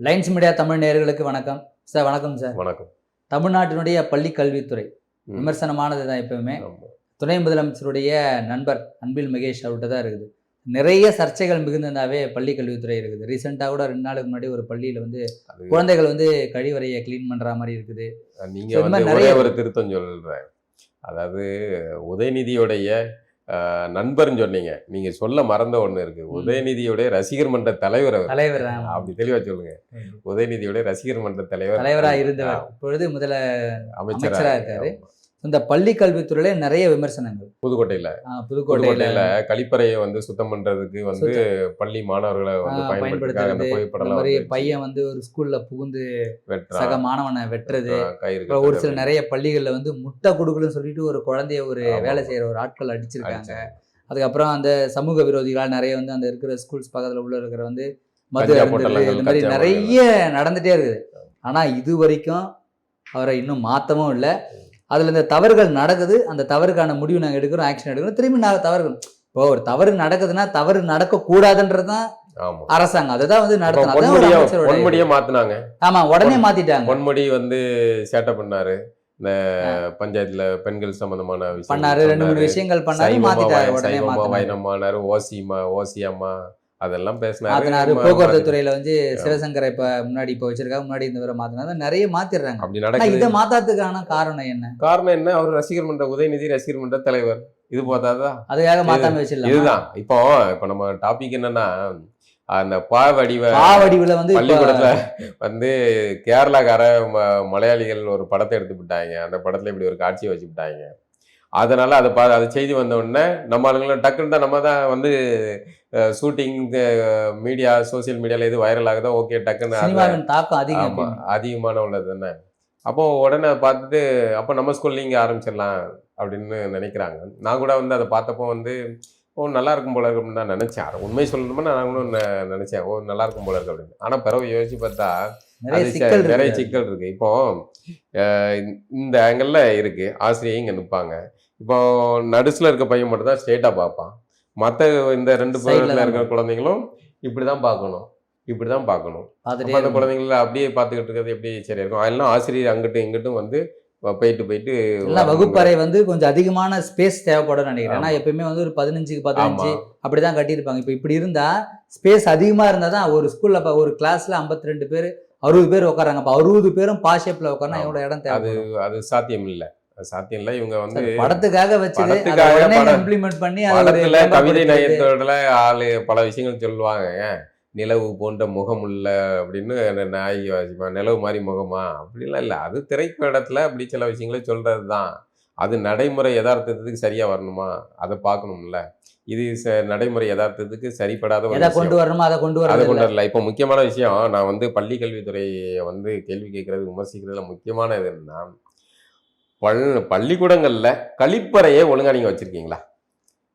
Lines media Tamil நேயர்களுக்கு வணக்கம். Sir வணக்கம் சார். வணக்கம். தமிழ்நாட்டினுடைய பள்ளி கல்வித்துறை. விமர்சனமானது தான் எப்பவுமே. துணை முதலமைச்சருடைய நண்பர் அன்பில் மகேஷ் அவர்கிட்ட தான் இருக்குது. நிறைய சர்ச்சைகள் மிகுந்ததாவே பள்ளி கல்வித்துறை இருக்குது. ரீசெண்டாக கூட ரெண்டு நாளுக்கு முன்னாடி ஒரு பள்ளியில் வந்து குழந்தைகள் வந்து கழிவறையை க்ளீன் பண்ணுற மாதிரி இருக்குது. நீங்க இந்த வந்து மாதிரி ஒரே நிறைய- ஒரு திருத்தம் சொல்றேன். அதாவது உதயநிதியுடைய நண்பர்னு சொன்னீங்க. நீங்க சொல்ல மறந்த ஒண்ணு இருக்கு. உதயநிதியுடைய ரசிகர் மன்ற தலைவர் தலைவர் அப்படி தெளிவா சொல்லுங்க. உதயநிதியுடைய ரசிகர் மன்ற தலைவர். தலைவராக இருந்தவர். இப்பொழுது முதல அமைச்சரா இருக்காரு. இந்த பள்ளி கல்வித்துறையில நிறைய விமர்சனங்கள். புதுக்கோட்டையில. புதுக்கோட்டையில. கழிப்பறையை வந்து சுத்தம் பண்றதுக்கு வந்து பள்ளி மாணவர்களை பயன்படுத்துறது இந்த மாதிரி பையன் வந்து ஒரு ஸ்கூல்ல புகுந்து சக மாணவனை வெட்டுறது. ஒரு சில நிறைய பள்ளிகள்ல வந்து முட்டை கொடுக்கலன்னு சொல்லிட்டு ஒரு குழந்தைய ஒரு. வேலை செய்யற ஒரு ஆட்கள் அடிச்சிருக்காங்க. அதுக்கப்புறம் அந்த சமூக விரோதிகளால் நிறைய வந்து அந்த இருக்கிற ஸ்கூல்ஸ் பக்கத்துல உள்ள இருக்கிற வந்து மது இந்த மாதிரி நிறைய நடந்துட்டே இருக்குது. ஆனா இது வரைக்கும் அவரை இன்னும் மாத்தவும் இல்லை. அதுல இந்த தவறுகள் நடக்குது அந்த தவறுக்கான முடிவு நாங்க எடுக்கிறோம் ஆக்ஷன் எடுக்கிறோம். திரும்பி நாங்கள் தவறுகள் இப்போ ஒரு தவறு நடக்குதுன்னா தவறு நடக்க கூடாதுன்றது தான் அரசாங்கம் வந்து ஒரு பொன்முடிய அமைச்சரோட பொன்முடிய மாத்துனாங்க. ஆமா உடனே மாத்திட்டாங்க. பொன்முடி வந்து சேட்டை பண்ணாரு. இந்த பஞ்சாயத்துல பெண்கள் சம்பந்தமான விஷயம் பண்ணாரு ரெண்டு மூணு விஷயங்கள் பண்ணாரு மாத்திட்டாரு உடனே மாத்தினாரு. ஓசிமா ஓசியம்மா. அதெல்லாம் பேசினாரு. போக்குவரத்து துறையில வந்து சிவசங்கரை இப்ப முன்னாடி இப்ப வச்சிருக்காங்க. முன்னாடி இருந்தவரை மாத்தினாங்க நிறைய மாத்திடுறாங்க. அப்படி நடக்குது. இதை மாத்தாததுக்கான காரணம் என்ன? காரணம் என்ன? அவர் ரசிகர் மன்ற உதயநிதி ரசிகர் மன்ற தலைவர். இது போதாதா? அதுக்காக மாத்தாம வச்சிடலாம்? இதுதான். இப்போ இப்போ நம்ம டாபிக் என்னன்னா அந்த பா வடிவ ஆ வடிவுல வந்து பள்ளிக்கூடத்துல வந்து கேரளாக்கார மலையாளிகள் ஒரு படத்தை எடுத்து விட்டாங்க. அந்த படத்துல இப்படி ஒரு காட்சியை வச்சு விட்டாங்க. அதனால அதை பா அது செய்தி வந்த உடனே நம்ம ஆளுங்களும் டக்குன்னு தான் நம்ம தான் வந்து ஷூட்டிங் மீடியா சோஷியல் மீடியால எது வைரல் ஆகுதோ ஓகே டக்குன்னு தாக்கம் அதிகம். அதிகமான உள்ளது தானே. அப்போ உடனே அதை பார்த்துட்டு அப்போ நம்ம ஸ்கூல்ல இங்கே ஆரம்பிச்சிடலாம் அப்படின்னு நினைக்கிறாங்க. நான் கூட வந்து அதை பார்த்தப்போ வந்து ஓ நல்லா இருக்கும் போல இருக்கு அப்படின்னு தான் நினைச்சேன். உண்மை சொல்லணுமா நான் கூட நினைச்சேன். ஓ நல்லா இருக்கும் போல இருக்கு அப்படின்னு. ஆனா பிறகு யோசிச்சு பார்த்தா நிறைய சிக்கல் இருக்கு. இப்போ இந்த ஆங்கிள் இருக்கு. ஆசிரியை இங்க நிற்பாங்க இப்போ நடுசுல இருக்க பையன் மட்டும் தான் ஸ்ட்ரெயிட்டா பார்ப்பான். மற்ற இந்த ரெண்டு Side ல பக்கத்துல தான் இருக்கிற குழந்தைங்களும் பார்க்கணும். இப்படிதான் பார்க்கணும். பார்த்துட்டே அப்ப அந்த இருக்கணும். குழந்தைங்கள அப்படியே பார்த்துக்கிட்டு இருக்கிறது எப்படி சரியா இருக்கும்? அதெல்லாம் ஆசிரியர் அங்கிட்டும் இங்கிட்டும் வந்து போயிட்டு போயிட்டு எல்லாம் வகுப்பறை வந்து கொஞ்சம் அதிகமான ஸ்பேஸ் தேவைப்படும் நினைக்கிறேன். ஏன்னா. எப்பயுமே வந்து ஒரு பதினஞ்சுக்கு பதினஞ்சு அப்படிதான் கட்டியிருப்பாங்க. இப்போ இப்படி இருந்தா ஸ்பேஸ் அதிகமா இருந்தா தான் ஒரு ஸ்கூல்ல இப்ப ஒரு கிளாஸ்ல 52 ரெண்டு பேர் அறுபது பேர் உட்காராங்க அப்ப அறுபது பேரும் பா ஷேப்ல உட்காரனா. எவ்வளவு இடம் அது தேவை அது சாத்தியம் இல்ல அது சாத்தியம் இல்ல. இவங்க வந்து படத்துக்காக அதை படம். இம்ப்ளிமெண்ட் பண்ணி அதை படத்துல கவிதை. நயத்தோட ஆளு பல விஷயங்கள் சொல்லுவாங்க. நிலவு போன்ற முகம் உள்ள அப்படின்னு நாயகி வாசிப்பா நிலவு மாதிரி முகமா? அப்படிலாம் இல்ல. அது திரைப்படத்துல அப்படி சில விஷயங்களை சொல்றதுதான். அது நடைமுறை யதார்த்தத்துக்கு சரியா வரணுமா? அதை பார்க்கணும்ல. இது ச- நடைமுறை யதார்த்தத்துக்கு சரிப்படாத எதை. கொண்டு வரணுமோ அதை கொண்டு அதை வரது கொண்டு வரல. இப்போ முக்கியமான விஷயம் நான் வந்து பள்ளி கல்வித்துறையை வந்து கேள்வி கேட்கறது விமர்சிக்கிறதுல முக்கியமான இது என்னன்னா பள் பள்ளிக்கூடங்கள்ல கழிப்பறையே ஒழுங்கா நீங்க வச்சிருக்கீங்களா?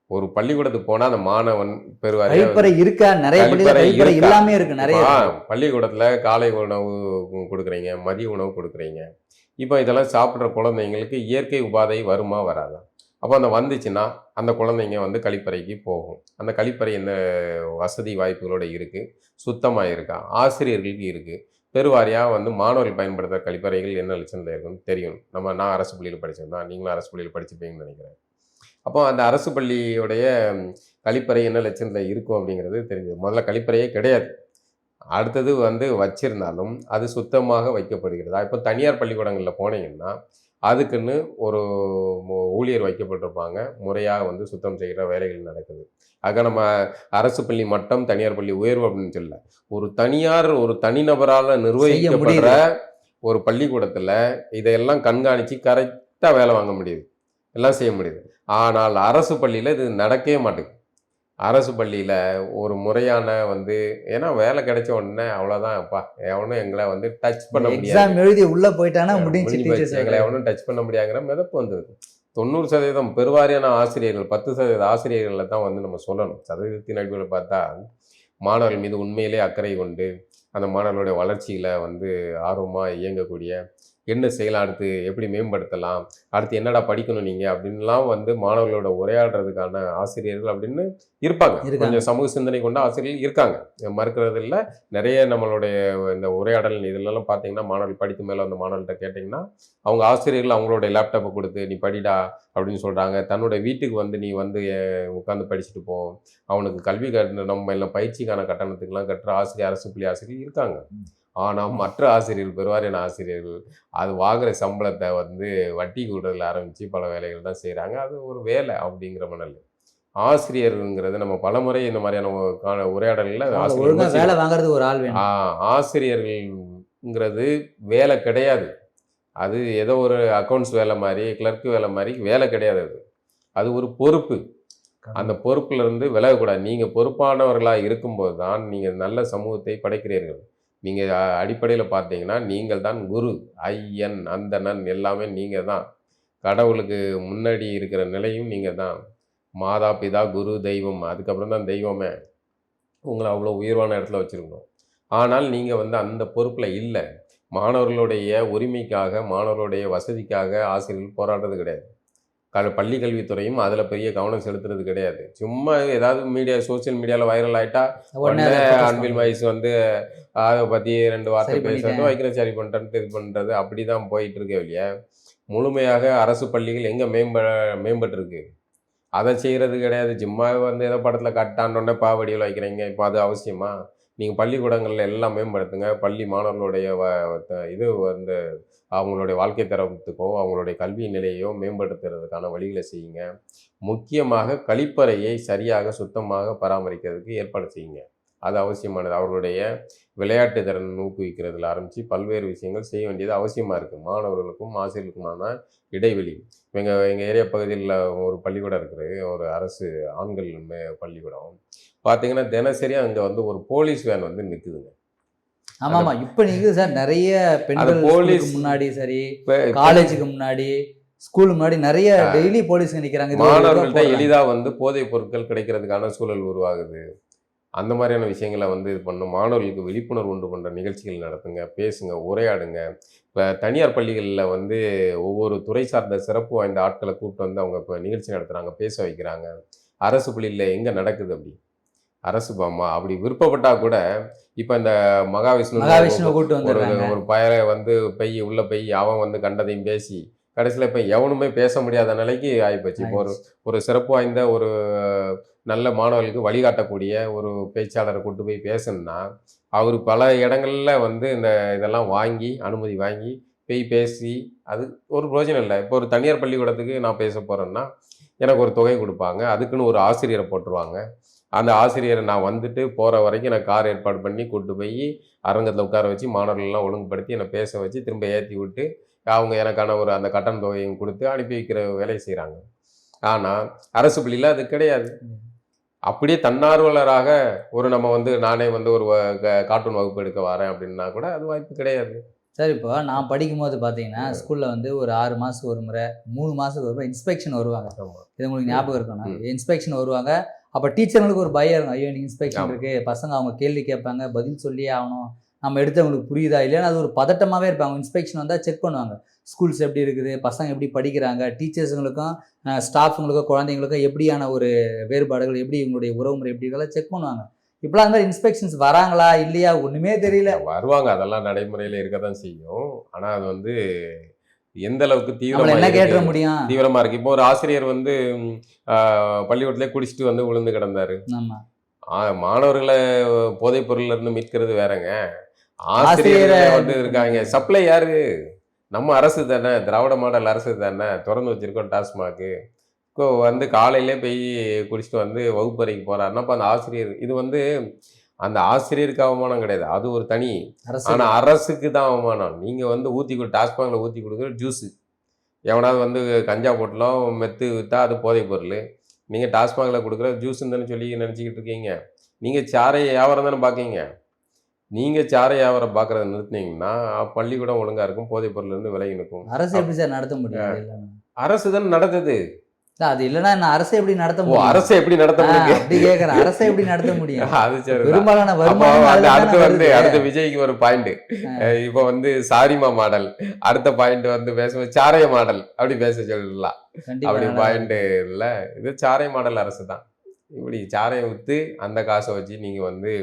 ஒரு பள்ளிக்கூடத்துக்கு போனா அந்த மாணவன் பெறுவாரியா கழிப்பறை இருக்கா? நிறைய கழிப்பறை கழிப்பறை இருக்கா? நிறைய. பள்ளிக்கூடத்துல காலை உணவு கொடுக்குறீங்க மதிய உணவு கொடுக்குறீங்க. இப்போ இதெல்லாம் சாப்பிட்ற குழந்தைங்களுக்கு இயற்கை உபாதை வருமா வராதா? அப்போ அந்த வந்துச்சுன்னா அந்த குழந்தைங்க வந்து கழிப்பறைக்கு போகும். அந்த கழிப்பறை என்ன வசதி வாய்ப்புகளோட இருக்கு? சுத்தமாக இருக்கா? ஆசிரியர்களுக்கு இருக்கு. பெருவாரியாக வந்து மாணவர்கள் பயன்படுத்துகிற கழிப்பறைகள் என்ன லட்சணத்தில் இருக்குன்னு தெரியும். நம்ம நான் அரசு பள்ளியில் படிச்சிருந்தேன் நீங்களும் அரசு பள்ளியில் படிச்சிருப்பீங்கன்னு நினைக்கிறேன். அப்போ அந்த அரசு பள்ளியுடைய கழிப்பறை என்ன லட்சணத்தில் இருக்கும் அப்படிங்கிறது தெரிஞ்சது. முதல்ல கழிப்பறையே கிடையாது. அடுத்தது வந்து வச்சிருந்தாலும் அது சுத்தமாக வைக்கப்படுகிறதா? இப்போ தனியார் பள்ளிக்கூடங்களில் போனீங்கன்னா அதுக்குன்னு ஒரு ஊழியர் வைக்கப்பட்டிருப்பாங்க. முறையாக வந்து சுத்தம் செய்கிற வேலைகள் நடக்குது. ஆக நம்ம அரசு பள்ளி மட்டம் தனியார் பள்ளி உயர்வு அப்படின்னு சொல்ல ஒரு தனியார் ஒரு தனிநபரால் நிர்வகிக்கப்படுற ஒரு பள்ளிக்கூடத்தில் இதையெல்லாம் கண்காணித்து கரெக்டாக வேலை வாங்க முடியுது. எல்லாம் செய்ய முடியுது. ஆனால் அரசு பள்ளியில் இது நடக்கவே மாட்டேங்குது. அரசு பள்ளியில் ஒரு முறையான வந்து ஏன்னா வேலை கிடைச்ச உடனே அவ்வளோதான் அப்பா. எவனும் எங்களை வந்து டச் பண்ண முடியாது. எழுதி உள்ள போயிட்டானா முடிஞ்சு. எங்களை எவனும் டச் பண்ண முடியாங்கிற மிதப்பு வந்தது. தொண்ணூறு சதவீதம் பெருவாரியான ஆசிரியர்கள் பத்து சதவீத ஆசிரியர்களை தான் வந்து நம்ம சொல்லணும். சதவீதத்தின் அடிப்படையில் பார்த்தா மாணவர்கள் மீது உண்மையிலே அக்கறை கொண்டு அந்த மாணவர்களுடைய வளர்ச்சியில் வந்து ஆர்வமாக இயங்கக்கூடிய என்ன செய்யலாம் அடுத்து எப்படி மேம்படுத்தலாம் அடுத்து என்னடா படிக்கணும் நீங்கள் அப்படின்லாம் வந்து மாணவர்களோட உரையாடுறதுக்கான ஆசிரியர்கள் அப்படின்னு இருப்பாங்க. கொஞ்சம் சமூக சிந்தனை கொண்ட ஆசிரியர்கள் இருக்காங்க. மறுக்கிறது இல்லை. நிறைய நம்மளுடைய இந்த உரையாடல் இதெல்லாம் பார்த்தீங்கன்னா மாணவர்கள் படித்து மேலே அந்த மாணவர்கள்ட்ட கேட்டிங்கன்னா அவங்க ஆசிரியர்கள் அவங்களுடைய லேப்டாப்பை கொடுத்து நீ படிடா அப்படின்னு சொல்கிறாங்க தன்னோட வீட்டுக்கு வந்து நீ வந்து உட்காந்து படிச்சுட்டு போ. அவனுக்கு கல்வி கட்டணம் இல்லை பயிற்சிக்கான கட்டணத்துக்கெல்லாம் கட்டுற ஆசிரியர் அரசு பள்ளி ஆசிரியர்கள் இருக்காங்க. ஆனால் மற்ற ஆசிரியர்கள் பெருவாரியான ஆசிரியர்கள் அது வாங்குற சம்பளத்தை வந்து வட்டி கூடுதல் ஆரம்பித்து பல வேலைகள் தான் செய்கிறாங்க அது ஒரு வேலை அப்படிங்கிற மணல் ஆசிரியருங்கிறது நம்ம பலமுறை இந்த மாதிரியான ஆசிரியர் வேலை வாங்குறதுக்கு ஒரு ஆள் ஆசிரியர்கள்ங்கிறது வேலை கிடையாது. அது ஏதோ ஒரு அக்கௌண்ட்ஸ் வேலை மாதிரி கிளர்க் வேலை மாதிரி வேலை கிடையாது அது. அது ஒரு பொறுப்பு. அந்த பொறுப்புல இருந்து விலகக்கூடாது. நீங்கள் பொறுப்பானவர்களாக இருக்கும்போது தான் நீங்கள் நல்ல சமூகத்தை படைக்கிறீர்கள். நீங்கள் அடிப்படையில் பார்த்தீங்கன்னா நீங்கள் தான் குரு ஐயன் அந்தணன் எல்லாமே நீங்கள் தான். கடவுளுக்கு முன்னாடி இருக்கிற நிலையும் நீங்கள் தான். மாதா பிதா குரு தெய்வம் அதுக்கப்புறம் தான் தெய்வமே. உங்களை அவ்வளோ உயர்வான இடத்துல வச்சுருக்கணும். ஆனால் நீங்கள் வந்து அந்த பொறுப்பில் இல்லை. மாணவர்களுடைய உரிமைக்காக மாணவர்களுடைய வசதிக்காக ஆசிரியர்கள் போராடுறது கிடையாது. கல் பள்ளி கல்வித்துறையும் அதில் பெரிய கவனம் செலுத்துறது கிடையாது சும்மா ஏதாவது மீடியா சோஷியல் மீடியாவில் வைரல் ஆகிட்டா உடனே அன்பில். வயசு வந்து அதை பற்றி ரெண்டு வார்த்தை பேசுறது. வைக்கிறேன் சரி பண்ணுறேன்ட்டு இது பண்ணுறது அப்படி தான் போயிட்டு இருக்கே இல்லையா முழுமையாக அரசு பள்ளிகள் எங்கே மேம்ப மேம்பட்டிருக்கு அதை செய்கிறது கிடையாது சும்மா வந்து ஏதோ படத்தில் கட்டாண்டோடனே பாவடியில் வைக்கிறீங்க இப்போ அது அவசியமா நீங்கள் பள்ளிக்கூடங்களில் எல்லாம் மேம்படுத்துங்க. பள்ளி மாணவர்களுடைய வ த- இது வந்து அவங்களுடைய வாழ்க்கை தரத்துக்கோ அவங்களுடைய கல்வி நிலையோ மேம்படுத்துறதுக்கான வழிகளை செய்யுங்க. முக்கியமாக கழிப்பறையை சரியாக சுத்தமாக பராமரிக்கிறதுக்கு ஏற்பாடு செய்யுங்க. அது அவசியமானது. அவர்களுடைய விளையாட்டு திறன் ஊக்குவிக்கிறதுல ஆரம்பித்து பல்வேறு விஷயங்கள் செய்ய வேண்டியது அவசியமாக இருக்குது மாணவர்களுக்கும் ஆசிரியர்களுக்குமான இடைவெளி. எங்கள் எங்கள் ஏரியா பகுதியில் ஒரு பள்ளிக்கூடம் இருக்குது. ஒரு அரசு ஆண்கள் பள்ளிக்கூடம். பார்த்தீங்கன்னா தினசரி அங்கே வந்து ஒரு போலீஸ் வேன் வந்து நிற்குதுங்க ஆமா ஆமா. இப்ப நீங்க சார். நிறைய பெண்கள் போலீஸ் முன்னாடி சரி காலேஜுக்கு முன்னாடி ஸ்கூலுக்கு முன்னாடி நிறைய டெய்லி ஒரு இதுவா மாணவர்கள்ட்ட. எளிதாக வந்து போதைப் பொருட்கள் கிடைக்கிறதுக்கான சூழல் உருவாகுது. அந்த மாதிரியான விஷயங்களை வந்து இது பண்ணும். மாணவர்களுக்கு விழிப்புணர்வு உண்டு பண்ணுற நிகழ்ச்சிகள் நடத்துங்க பேசுங்க உரையாடுங்க. இப்போ தனியார் பள்ளிகளில் வந்து ஒவ்வொரு துறை சார்ந்த சிறப்பு வாய்ந்த ஆட்களை கூப்பிட்டு வந்து அவங்க இப்போ நிகழ்ச்சி நடத்துகிறாங்க பேச வைக்கிறாங்க. அரசு பள்ளியில் எங்கே நடக்குது அப்படி? அரசு பாமா அப்படி விருப்பப்பட்டா கூட இப்போ இந்த மகாவிஷ்ணு மகாவிஷ்ணுவை கூட்டு ஒரு வந்துடுறாங்க. ஒரு பயலை வந்து பெய் உள்ள பெய் அவன் வந்து கண்டதையும் பேசி கடைசியில் இப்போ எவனுமே பேச முடியாத நிலைக்கு ஆகிப்போச்சு இப்போ ஒரு ஒரு சிறப்பு வாய்ந்த ஒரு நல்ல மாணவர்களுக்கு வழிகாட்டக்கூடிய ஒரு பேச்சாளரை கூட்டு போய் பேசணும்னா அவர் பல இடங்கள்ல வந்து இந்த இதெல்லாம் வாங்கி அனுமதி வாங்கி போய் பேசி அது ஒரு பிரயோஜனம் இல்லை. இப்போ ஒரு தனியார் பள்ளிக்கூடத்துக்கு நான் பேச போகிறேன்னா எனக்கு ஒரு தொகை கொடுப்பாங்க. அதுக்குன்னு ஒரு ஆசிரியரை போட்டுருவாங்க. அந்த ஆசிரியரை நான் வந்துட்டு போகிற வரைக்கும் நான் கார் ஏற்பாடு பண்ணி கூட்டு போய் அரங்கத்தில் உட்கார வச்சு மாணவர்கள்லாம் ஒழுங்குபடுத்தி என்னை பேச வச்சு திரும்ப ஏற்றி விட்டு அவங்க எனக்கான ஒரு அந்த கட்டண தொகையும் கொடுத்து அனுப்பி வைக்கிற வேலையை செய்கிறாங்க ஆனால் அரசு பள்ளியில் அது கிடையாது. அப்படியே தன்னார்வலராக ஒரு நம்ம வந்து நானே வந்து ஒரு கார்ட்டூன் வகுப்பு எடுக்க வரேன் அப்படின்னா கூட அது வாய்ப்பு கிடையாது. சார் இப்போ நான் படிக்கும் போது பார்த்தீங்கன்னா ஸ்கூல்ல வந்து ஒரு ஆறு மாசத்துக்கு ஒரு முறை மூணு மாசத்துக்கு ஒரு முறை இன்ஸ்பெக்ஷன் வருவாங்க. இது உங்களுக்கு ஞாபகம் இருக்கணும். இன்ஸ்பெக்ஷன் வருவாங்க. அப்போ டீச்சர்களுக்கு ஒரு பயம் இருக்கும். ஐயோ இன்னைக்கு இன்ஸ்பெக்ஷன். இருக்கு. பசங்க அவங்க கேள்வி கேட்பாங்க பதில் சொல்லியே ஆகணும். நம்ம எடுத்தவங்களுக்கு புரியுதா இல்லைன்னா அது ஒரு பதட்டமாகவே இருப்பாங்க. இன்ஸ்பெக்ஷன் வந்தால் செக் பண்ணுவாங்க. ஸ்கூல்ஸ் எப்படி இருக்குது? பசங்க எப்படி படிக்கிறாங்க? டீச்சர்ஸுங்களுக்கும் ஸ்டாஃபுங்களுக்கும் குழந்தைங்களுக்கும் எப்படியான ஒரு வேறுபாடுகள்? எப்படி இவங்களுடைய உறவுமுறை எப்படி இதெல்லாம் செக் பண்ணுவாங்க. இப்போலாம் அந்த மாதிரி இன்ஸ்பெக்ஷன்ஸ் வராங்களா? இல்லையா? ஒன்றுமே தெரியல. வருவாங்க. அதெல்லாம் நடைமுறையில் இருக்க தான் செய்யும். ஆனால் அது வந்து எந்த அளவுக்கு தீவிரமா கேட்டுற முடியும்? தீவிரமா இருக்கு. இப்போ ஒரு ஆசிரியர் வந்து பள்ளிக்கூடத்திலே குடிச்சிட்டு வந்து விழுந்து கிடந்தாரு. மாணவர்களை போதைப் பொருள்ல இருந்து மீட்கிறது வேறங்க. ஆசிரியரை வந்து இருக்காங்க. சப்ளை யாரு? நம்ம அரசு தானே திராவிட மாடல் அரசு தானே. திறந்து வச்சிருக்கோம் டாஸ்மாக்கு வந்து காலையிலே போய் குடிச்சிட்டு வந்து வகுப்பறைக்கு போறாருன்னா அப்போ அந்த ஆசிரியர் இது வந்து அந்த ஆசிரியருக்கு அவமானம் கிடையாது. அது ஒரு தனி. அரசு ஆனா அரசுக்கு தான் அவமானம். நீங்க வந்து ஊத்தி கொடு டாஸ்மாகில் ஊத்தி கொடுக்குற ஜூஸ் எவனாவது வந்து கஞ்சா போட்டலாம் மெத்து வித்தா அது போதைப் பொருள். நீங்க டாஸ்மாகில் கொடுக்குற ஜூஸ்ன்னு தானே சொல்லி நினச்சிக்கிட்டு இருக்கீங்க. நீங்க சாரை வியாபாரம் தானே பார்க்கீங்க நீங்க சாரை வியாபாரம் பார்க்கறத நிறுத்தினீங்கன்னா பள்ளிக்கூடம் ஒழுங்கா இருக்கும் போதைப் பொருள்ல இருந்து விலகி நிற்கும். அரசு எப்படி சார் நடத்த முடியும்? அரசு தானே நடத்துது. அது இல்லைன்னா நான் அரசை எப்படி நடத்த முடியும்? அரசை எப்படி நடத்த முடியும்? அப்படி கேக்குறேன். அரசை எப்படி நடத்த முடியும்? அது சரி பெரும்பாலான வருமானம் அடுத்து வந்து. அடுத்த விஜய்க்கு ஒரு பாயிண்ட் இப்போ வந்து சாரிமா மாடல் அடுத்த பாயிண்ட் வந்து பேசும்போது சாரைய மாடல் அப்படி பேச சொல்லலாம் அப்படி பாயிண்ட் இல்ல. இது சாரை மாடல் அரசு தான். இப்படி சாரையை வித்து அந்த காசை வச்சு நீங்க வந்து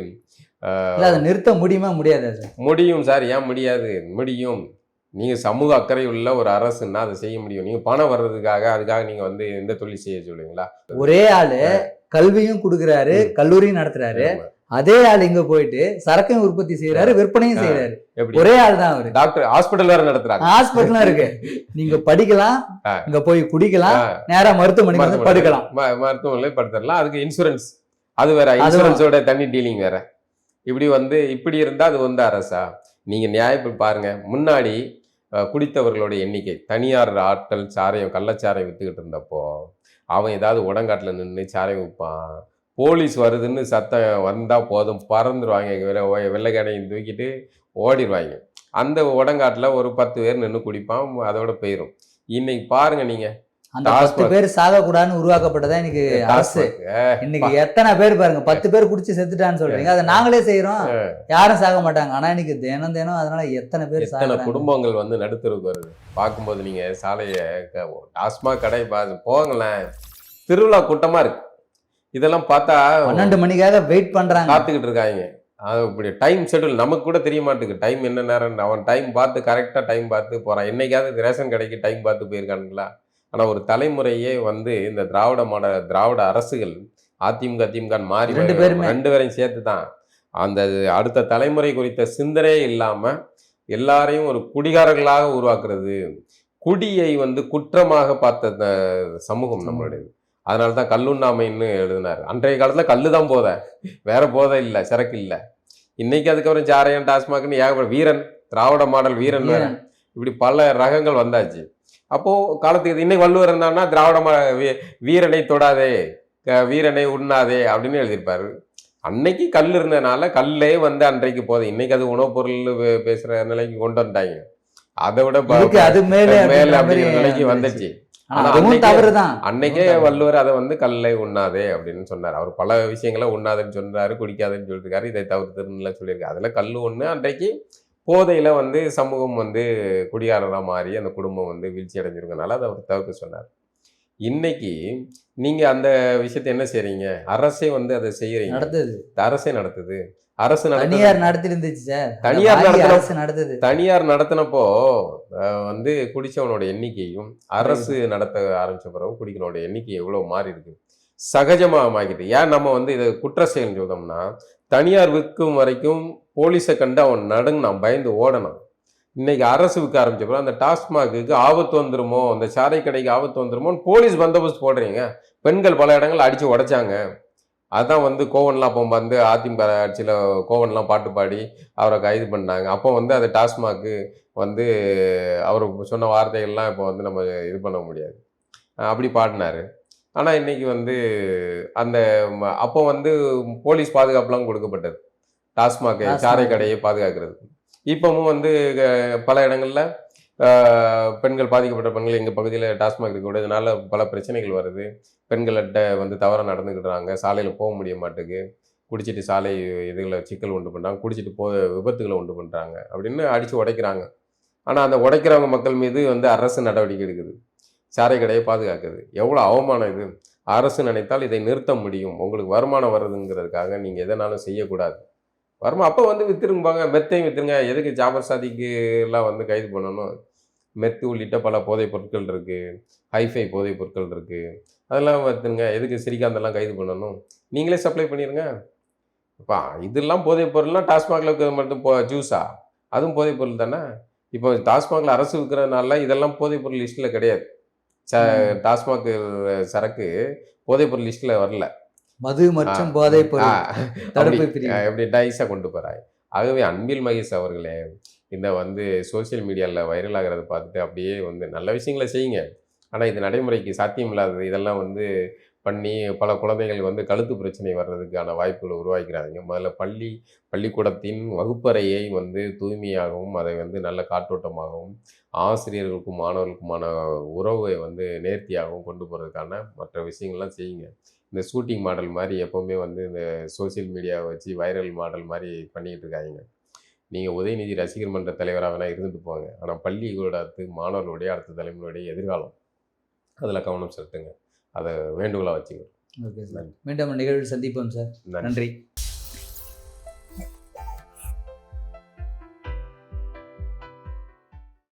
அதை நிறுத்த முடியுமா? முடியாது முடியும் சார். ஏன் முடியாது? முடியும். நீங்க சமூக அக்கறை உள்ள ஒரு அரசுன்னா அதை செய்ய முடியும் நீங்க பணம் வர்றதுக்காக அதுக்காக நீங்க வந்து எந்த தொழில் செய்ய சொல்லுவீங்களா ஒரே ஆளு கல்வியும் கொடுக்குறாரு. கல்லூரியும் நடத்துறாரு. அதே ஆள் இங்க போயிட்டு சரக்கையும் உற்பத்தி செய்யறாரு விற்பனையும். செய்யறாரு ஒரே ஆள் தான் அவரு டாக்டர் ஹாஸ்பிட்டல் வேற நடத்துறாங்க ஹாஸ்பிட்டலும் இருக்கு நீங்க படிக்கலாம். இங்க போய் குடிக்கலாம். நேரா மருத்துவமனைக்கு வந்து மருத்துவமனை. படுக்கலாம் மருத்துவமனையில படுத்துடலாம் அதுக்கு இன்சூரன்ஸ் அது வேற. இன்சூரன்ஸோட தனி டீலிங் வேற இப்படி வந்து இப்படி இருந்தா அது வந்து அரசா நீங்க நியாயம் பாருங்க முன்னாடி குடித்தவர்களோட எண்ணிக்கை. தனியார் ஆட்கள் சாரையும் கள்ளச்சாரையும் விற்றுக்கிட்டு இருந்தப்போ அவன் ஏதாவது உடங்காட்டில் நின்று சாராயம் விற்பான் போலீஸ் வருதுன்னு சத்தம் வந்தால் போதும். பறந்துருவாங்க. வெள்ளை வெள்ளைக்கடையும் தூக்கிட்டு ஓடிடுவாங்க அந்த உடங்காட்டில் ஒரு பத்து பேர் நின்று குடிப்பான். அதோட போயிடும் இன்னைக்கு பாருங்க நீங்கள் அந்த பத்து. பேர் சாக கூடாதுன்னு உருவாக்கப்பட்டதா இன்னைக்கு அரசு. இன்னைக்கு எத்தனை பேர் பாருங்க பத்து பேர் குடிச்சு செத்துட்டான்னு சொல்றீங்க. அதை நாங்களே செய்யறோம் யாரும் சாக மாட்டாங்க. ஆனா இன்னைக்கு தினம் தினம் அதனால எத்தனை பேர் எத்தனை குடும்பங்கள் வந்து நடுத்தருக்கு வருது. பார்க்கும்போது நீங்க சாலையை டாஸ்மாக் கடை போங்களேன். திருவிழா கூட்டமா இருக்கு. இதெல்லாம் பார்த்தா பன்னெண்டு மணிக்காக வெயிட் பண்றாங்க. காத்துக்கிட்டு இருக்காங்க. அது இப்படி டைம் ஷெட்யூல் நமக்கு கூட தெரிய மாட்டேங்குது. டைம் என்ன நேரம் அவன் டைம் பார்த்து கரெக்டாக டைம் பார்த்து போறான். என்னைக்காவது ரேஷன் கடைக்கு டைம் பார்த்து போயிருக்கானுங்களா? ஆனா ஒரு தலைமுறையே வந்து இந்த திராவிட மாட திராவிட அரசுகள் அதிமுக திமுக மாறி ரெண்டு பேருமே. ரெண்டு பேரையும் சேர்த்து தான் அந்த அடுத்த தலைமுறை குறித்த சிந்தனையே இல்லாம எல்லாரையும் ஒரு குடிகாரர்களாக உருவாக்குறது குடியை வந்து குற்றமாக பார்த்த சமூகம் நம்மளுடையது. அதனால தான் கல்லுண்ணாமைன்னு எழுதினார். அன்றைய காலத்துல கல்லு தான் போத. வேற போதை இல்லை சரக்கு இல்லை. இன்னைக்கு அதுக்கப்புறம் சாரையன் டாஸ்மாக்னு ஏகப்பட்ட வீரன் திராவிட மாடல் வீரன் வேற. வீரன். இப்படி பல ரகங்கள் வந்தாச்சு. அப்போ காலத்துக்கு இன்னைக்கு வள்ளுவர் இருந்தான்னா திராவிட மா- வீ- வீரனை தொடாதே வீரனை உண்ணாதே அப்படின்னு எழுதியிருப்பாரு. அன்னைக்கு கல் இருந்ததுனால கல்லே வந்து அன்றைக்கு போதும். இன்னைக்கு அது உணவுப் பொருள் பேசுற நிலைக்கு கொண்டு வந்துட்டாங்க. அதை விட அது மேலே மேல அப்படிங்கிற நிலைக்கு. வந்துச்சு. அன்னைக்கே-. வள்ளுவர் அதை வந்து கல்லை உண்ணாதே அப்படின்னு சொன்னார். அவர் பல விஷயங்களை உண்ணாதேன்னு சொன்னாரு குடிக்காதேன்னு சொல்லியிருக்காரு. இதை தவிர்த்துலாம் சொல்லியிருக்காரு அதுல கல் ஒண்ணு அன்றைக்கு போதையில வந்து சமூகம் வந்து குடிகாரரா மாறி அந்த குடும்பம் வந்து வீழ்ச்சி அடைஞ்சிருக்கனால அதை அவர் தவிர்க்க சொன்னார். இன்னைக்கு நீங்க அந்த விஷயத்தை என்ன செய்றீங்க? அரசே வந்து அதை செய்யறீங்க நடத்துது. அரசே நடத்துது. அரசு தனியார் நடத்தி இருந்துச்சு சார் தனியார் அரசு நடத்துது. தனியார் நடத்தினப்போ வந்து குடிச்சவனோட எண்ணிக்கையும் அரசு நடத்த ஆரம்பிச்ச பிறகு குடிக்கிறவனோட எண்ணிக்கை எவ்வளவு மாறி இருக்கு? சகஜமாகிட்டு ஏன் நம்ம வந்து இதை குற்ற செயல் சொல்றோம்னா தனியார் விற்கும் வரைக்கும் போலீஸை கண்டு அவன் நடுங்கினான் பயந்து ஓடனான். இன்னைக்கு அரசு விற்க ஆரம்பிச்சப்போ அந்த டாஸ்மாகுக்கு ஆபத்து வந்துருமோ அந்த சாரை கடைக்கு ஆபத்து வந்துருமோன்னு போலீஸ் பந்தோபஸ்து போடுறீங்க. பெண்கள் பல இடங்கள் அடித்து உடைச்சாங்க. அதான் வந்து கோவன்லாம் அப்போ வந்து அதிமுக ஆட்சியில் கோவன்லாம் பாட்டு பாடி அவரை கைது பண்ணாங்க. அப்போ வந்து அது டாஸ்மாக்கு வந்து அவர் சொன்ன வார்த்தைகள்லாம் இப்போ வந்து நம்ம இது பண்ண முடியாது. அப்படி பாடினாரு. ஆனால் இன்னைக்கு வந்து அந்த அப்போ வந்து போலீஸ் பாதுகாப்புலாம் கொடுக்கப்பட்டது. டாஸ்மாக். சாரை கடையை பாதுகாக்கிறது. இப்பவும் வந்து பல இடங்களில் பெண்கள் பாதிக்கப்பட்ட பெண்கள் எங்கள் பகுதியில் டாஸ்மாக் இருக்க இதனால பல பிரச்சனைகள் வருது. பெண்கள்கிட்ட வந்து தவறாக நடந்துக்கிட்டுறாங்க சாலையில் போக முடிய மாட்டேங்குது குடிச்சிட்டு சாலை இதுகளை சிக்கல் உண்டு பண்ணுறாங்க குடிச்சிட்டு போ விபத்துகளை உண்டு பண்ணுறாங்க அப்படின்னு அடித்து உடைக்கிறாங்க. ஆனால் அந்த உடைக்கிறவங்க மக்கள் மீது வந்து அரசு நடவடிக்கை எடுக்குது. சாரை கடையை பாதுகாக்குது எவ்வளோ அவமானம் இது? அரசு நினைத்தால் இதை நிறுத்த முடியும். உங்களுக்கு வருமானம் வருதுங்கிறதுக்காக நீங்கள் எதனாலும் செய்யக்கூடாது. வருமா அப்போ வந்து வித்துருப்பாங்க மெத்தையும் வித்துருங்க. எதுக்கு ஜாபர் சாதிக்கு எல்லாம் வந்து கைது பண்ணணும்? மெத்து உள்ளிட்ட பல போதைப் பொருட்கள் இருக்குது ஹைஃபை போதைப் பொருட்கள் இருக்குது அதெல்லாம் வித்துருங்க. எதுக்கு ஸ்ரீகாந்தெல்லாம் கைது பண்ணணும்? நீங்களே சப்ளை பண்ணிடுங்க இப்போ இதெல்லாம் போதைப் பொருள்லாம் டாஸ்மாகில் இருக்கிறது மட்டும் போ ஜூஸா? அதுவும் போதைப் பொருள் தானே? இப்போ டாஸ்மாகில் அரசு விற்கிறதுனால இதெல்லாம் போதைப் பொருள் லிஸ்ட்டில் கிடையாது. டாஸ்மாக் சரக்கு போதைப் பொருள் லிஸ்ட்டில் வரல. மது மற்றும் ஆ. போதை ஆ, பொருள். தடுப்பு எப்படி டைஸாக கொண்டு போகிறாங்க ஆகவே அன்பில் மகேஷ் அவர்களே இந்த வந்து சோஷியல் மீடியாவில் வைரல் ஆகிறத பார்த்துட்டு அப்படியே வந்து நல்ல விஷயங்களை செய்யுங்க. ஆனால் இது நடைமுறைக்கு சாத்தியமில்லாதது இதெல்லாம் வந்து பண்ணி பல குழந்தைகள் வந்து கழுத்து பிரச்சனை வர்றதுக்கான வாய்ப்புகளை உருவாக்கிறாங்க முதல்ல பள்ளி பள்ளிக்கூடத்தின் வகுப்பறையை வந்து தூய்மையாகவும் அதை வந்து நல்ல காற்றோட்டமாகவும் ஆசிரியர்களுக்கும் மாணவர்களுக்குமான உறவை வந்து நேர்த்தியாகவும் கொண்டு போகிறதுக்கான மற்ற விஷயங்கள்லாம் செய்யுங்க. இந்த ஷூட்டிங் மாடல் மாதிரி எப்போவுமே வந்து இந்த சோஷியல் மீடியாவை வச்சு வைரல் மாடல் மாதிரி பண்ணிக்கிட்டு இருக்காங்க நீங்கள் உதயநிதி ரசிகர் மன்ற தலைவராக வேணால் இருந்துட்டு போங்க. ஆனால் பள்ளிக்கூடத்து மாணவர்களுடைய அடுத்த தலைமுறையுடைய எதிர்காலம். அதில் கவனம் செலுத்துங்க. அதை வேண்டுகோளாக வச்சுங்க ஓகே சார். மீண்டும் நிகழ்வில் சந்திப்போம் சார். நன்றி.